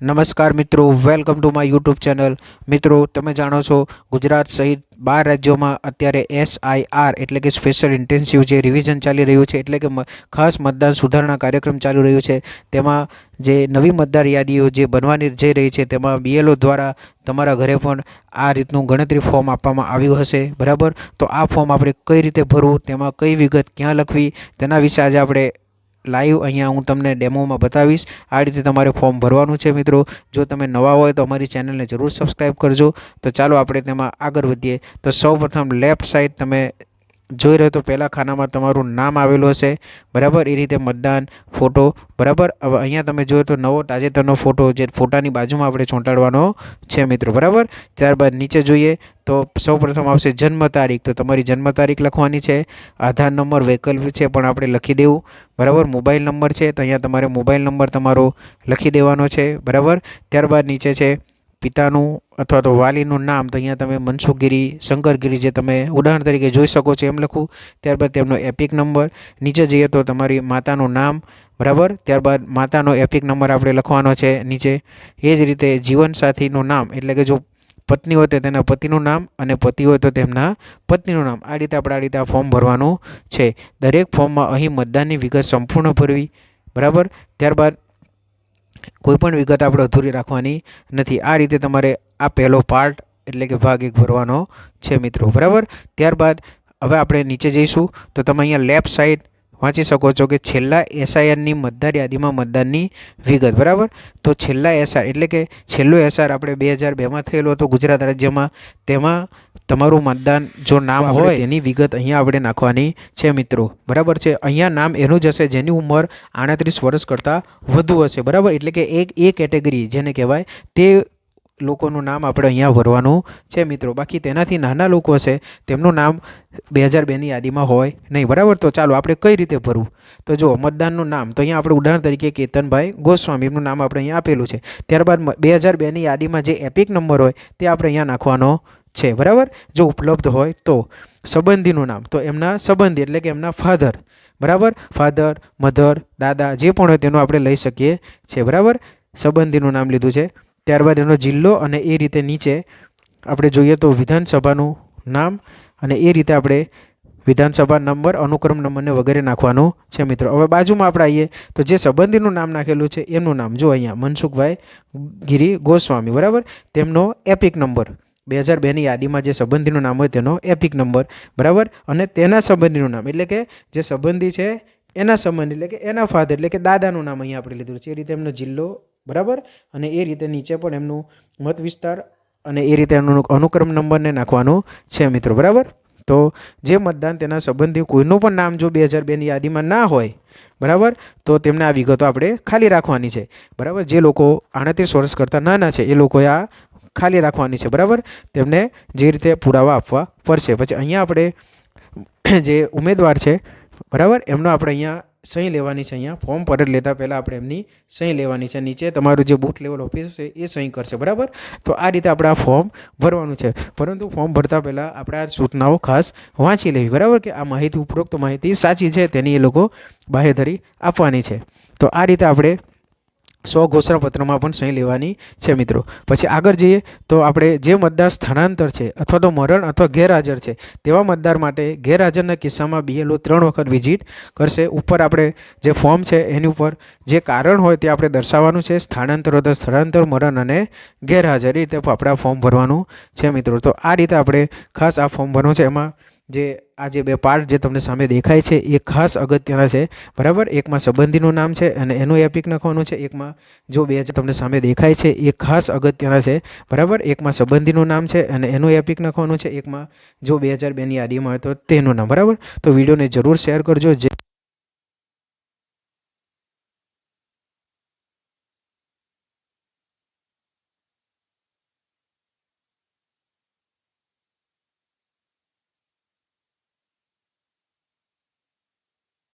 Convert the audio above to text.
નમસ્કાર મિત્રો welcome to my YouTube channel મિત્રો, તમે જાણો છો, ગુજરાત સહિત બાર રાજ્યોમાં અત્યારે એસઆઈઆર એટલે કે સ્પેશિયલ ઇન્ટેન્સિવ જે રિવિઝન ચાલી રહ્યું છે, એટલે કે ખાસ મતદાન સુધારણા કાર્યક્રમ ચાલી રહ્યું છે. તેમાં જે નવી મતદાર યાદીઓ જે બનવાની જઈ રહી છે, તેમાં બીએલઓ દ્વારા તમારા ઘરે પણ આ રીતનું ગણતરી ફોર્મ આપવામાં આવ્યું હશે. બરાબર? તો આ ફોર્મ આપણે કઈ રીતે ભરવું, તેમાં કઈ વિગત ક્યાં લખવી, તેના વિશે આજે આપણે લાઈવ અહીંયા હું તમને ડેમોમાં બતાવીશ. આ રીતે તમારે ફોર્મ ભરવાનું છે મિત્રો. જો તમે નવા હોય તો અમારી ચેનલને જરૂર સબસ્ક્રાઈબ કરજો. તો ચાલો આપણે તેમાં આગળ વધીએ. તો સૌપ્રથમ લેફ્ટ સાઈડ તમે જોઈ રહ્યો તો પહેલાં ખાનામાં તમારું નામ આવેલું હશે. બરાબર? એ રીતે મતદાન, ફોટો, બરાબર? હવે અહીંયા તમે જોયો તો નવો તાજેતરનો ફોટો જે ફોટાની બાજુમાં આપણે ચોંટાડવાનો છે મિત્રો, બરાબર? ત્યારબાદ નીચે જોઈએ તો સૌપ્રથમ આવશે જન્મ તારીખ. તો તમારી જન્મ તારીખ લખવાની છે. આધાર નંબર વૈકલ્પિક છે પણ આપણે લખી દેવું. બરાબર? મોબાઈલ નંબર છે તો અહીંયા તમારે મોબાઈલ નંબર તમારો લખી દેવાનો છે. બરાબર? ત્યારબાદ નીચે છે પિતાનું અથવા તો વાલીનું નામ તો અહીંયા તમે મનસુખગીરી, શંકરગીરી જે તમે ઉદાહરણ તરીકે જોઈ શકો છો એમ લખું. ત્યારબાદ તેમનો એપિક નંબર નીચે જઈએ તો તમારી માતાનું નામ, બરાબર? ત્યારબાદ માતાનો એપિક નંબર આપણે લખવાનો છે નીચે. એ જ રીતે જીવનસાથીનું નામ, એટલે કે જો પત્ની હોય તો તેના પતિનું નામ અને પતિ હોય તો તેમના પત્નીનું નામ. આ રીતે આપણે આ રીતે આ ફોર્મ ભરવાનું છે. દરેક ફોર્મમાં અહીં મતદાનની વિગત સંપૂર્ણ ભરવી, બરાબર? ત્યારબાદ કોઈ પણ વિગત આપણે અધૂરી રાખવાની નથી. આ રીતે તમારે આ પહેલો પાર્ટ એટલે કે ભાગ એક ભરવાનો છે મિત્રો. બરાબર? ત્યારબાદ હવે આપણે નીચે જઈશું. તો તમે અહીંયા લેફ્ટ સાઈડ વાંચી શકો છો કે છેલ્લા એસઆઈઆરની મતદાર યાદીમાં મતદાનની વિગત બરાબર? તો છેલ્લા એસઆર એટલે કે છેલ્લો એસઆર આપણે બે હજાર બેમાં થયેલો હતો ગુજરાત રાજ્યમાં. તેમાં તમારું મતદાન જો નામ હોય. તેની વિગત અહીંયા આપણે નાખવાની છે મિત્રો. બરાબર છે? અહીંયા નામ એનું જ હશે જેની ઉંમર આડત્રીસ વર્ષ કરતાં વધુ હશે. બરાબર? એટલે કે એક એ કેટેગરી જેને કહેવાય તે લોકોનું નામ આપણે અહીંયા ભરવાનું છે મિત્રો. બાકી તેનાથી નાના લોકો છે, તેમનું નામ બે હજાર બેની યાદીમાં હોય નહીં. બરાબર? તો ચાલો આપણે કઈ રીતે ભરવું? તો જો મતદાનનું નામ. તો અહીંયા આપણે ઉદાહરણ તરીકે કેતનભાઈ ગોસ્વામી એમનું નામ આપણે અહીંયા આપેલું છે. ત્યારબાદ બે હજાર બેની યાદીમાં જે એપિક નંબર હોય, તે આપણે અહીંયા નાખવાનો છે. બરાબર? જો ઉપલબ્ધ હોય તો સંબંધીનું નામ. તો એમના સંબંધી, એટલે કે એમના ફાધર. બરાબર? ફાધર, મધર, દાદા, જે પણ હોય તેનું આપણે લઈ શકીએ છીએ. બરાબર? સંબંધીનું નામ લીધું છે. ત્યારબાદ એનો જિલ્લો અને એ રીતે નીચે આપણે જોઈએ તો વિધાનસભાનું નામ અને એ રીતે આપણે વિધાનસભા નંબર, અનુક્રમ નંબરને વગેરે નાખવાનું છે મિત્રો. હવે બાજુમાં આપણે આવીએ તો જે સંબંધીનું નામ નાખેલું છે એમનું નામ જો અહીંયા મનસુખભાઈ ગિરી ગોસ્વામી, બરાબર? તેમનો એપિક નંબર. બે હજાર બેની યાદીમાં જે સંબંધીનું નામ હોય તેનો એપિક નંબર, બરાબર? અને તેના સંબંધીનું નામ, એટલે કે જે સંબંધી છે એના સંબંધી, એટલે કે એના ફાધર, એટલે કે દાદાનું નામ અહીંયા આપણે લીધું છે. એ રીતે એમનો જિલ્લો બરાબર? અને એ રીતે નીચે પણ એમનું મત વિસ્તાર અને એ રીતે એમનું અનુક્રમ નંબરને નાખવાનું છે મિત્રો, બરાબર? તો જે મતદાન તેના સંબંધી કોઈનું પણ નામ જો બે હજાર બેની યાદીમાં ના હોય, બરાબર? તો તેમને આ વિગતો આપણે ખાલી રાખવાની છે, બરાબર? જે લોકો આડત્રીસ વર્ષ કરતાં નાના છે, એ લોકોએ આ ખાલી રાખવાની છે, બરાબર? તેમને જે રીતે પુરાવા આપવા પડશે. પછી અહીંયા આપણે જે ઉમેદવાર છે, બરાબર? એમનો આપણે અહીંયા સહી લેવાની છે અહીંયા. ફોર્મ પરત લેતા પહેલાં આપણે એમની સહી લેવાની છે. નીચે તમારું જે બૂથ લેવલ ઓફિસ છે એ સહી કરશે, બરાબર? તો આ રીતે આપણે આ ફોર્મ ભરવાનું છે. પરંતુ ફોર્મ ભરતા પહેલાં આપણે આ સૂચનાઓ ખાસ વાંચી લેવી, બરાબર? કે આ માહિતી ઉપરોક્ત માહિતી સાચી છે, તેની એ લોકો બાહેધરી આપવાની છે. તો આ રીતે આપણે સો ઘોષણાપત્રમાં પણ સહી લેવાની છે મિત્રો. પછી આગળ જઈએ તો આપણે જે મતદાર સ્થળાંતર છે અથવા તો મરણ અથવા ગેરહાજર છે તેવા મતદાર માટે ગેરહાજરના કિસ્સામાં બીએલઓ ત્રણ વખત વિઝિટ કરશે. ઉપર આપણે જે ફોર્મ છે એની ઉપર જે કારણ હોય તે આપણે દર્શાવવાનું છે. સ્થળાંતર અથવા સ્થળાંતર, મરણ અને ગેરહાજર. રીતે આપણે ફોર્મ ભરવાનું છે મિત્રો. તો આ રીતે આપણે ખાસ આ ફોર્મ ભરવાનું છે. એમાં જે આ જે બે પાર્ટ જે તમને સામે દેખાય છે, એ ખાસ અગત્યના છે. બરાબર? એકમાં સંબંધીનું નામ છે અને એનું એપિક નાખવાનું છે. એકમાં જો બે જે તમને સામે દેખાય છે, એ ખાસ અગત્યના છે. બરાબર? એકમાં સંબંધીનું નામ છે અને એનું એપિક નાખવાનું છે. એકમાં જો બે હજાર બેની યાદીમાં હોય તો તેનું નામ. બરાબર? તો વિડીયોને જરૂર શેર કરજો. જે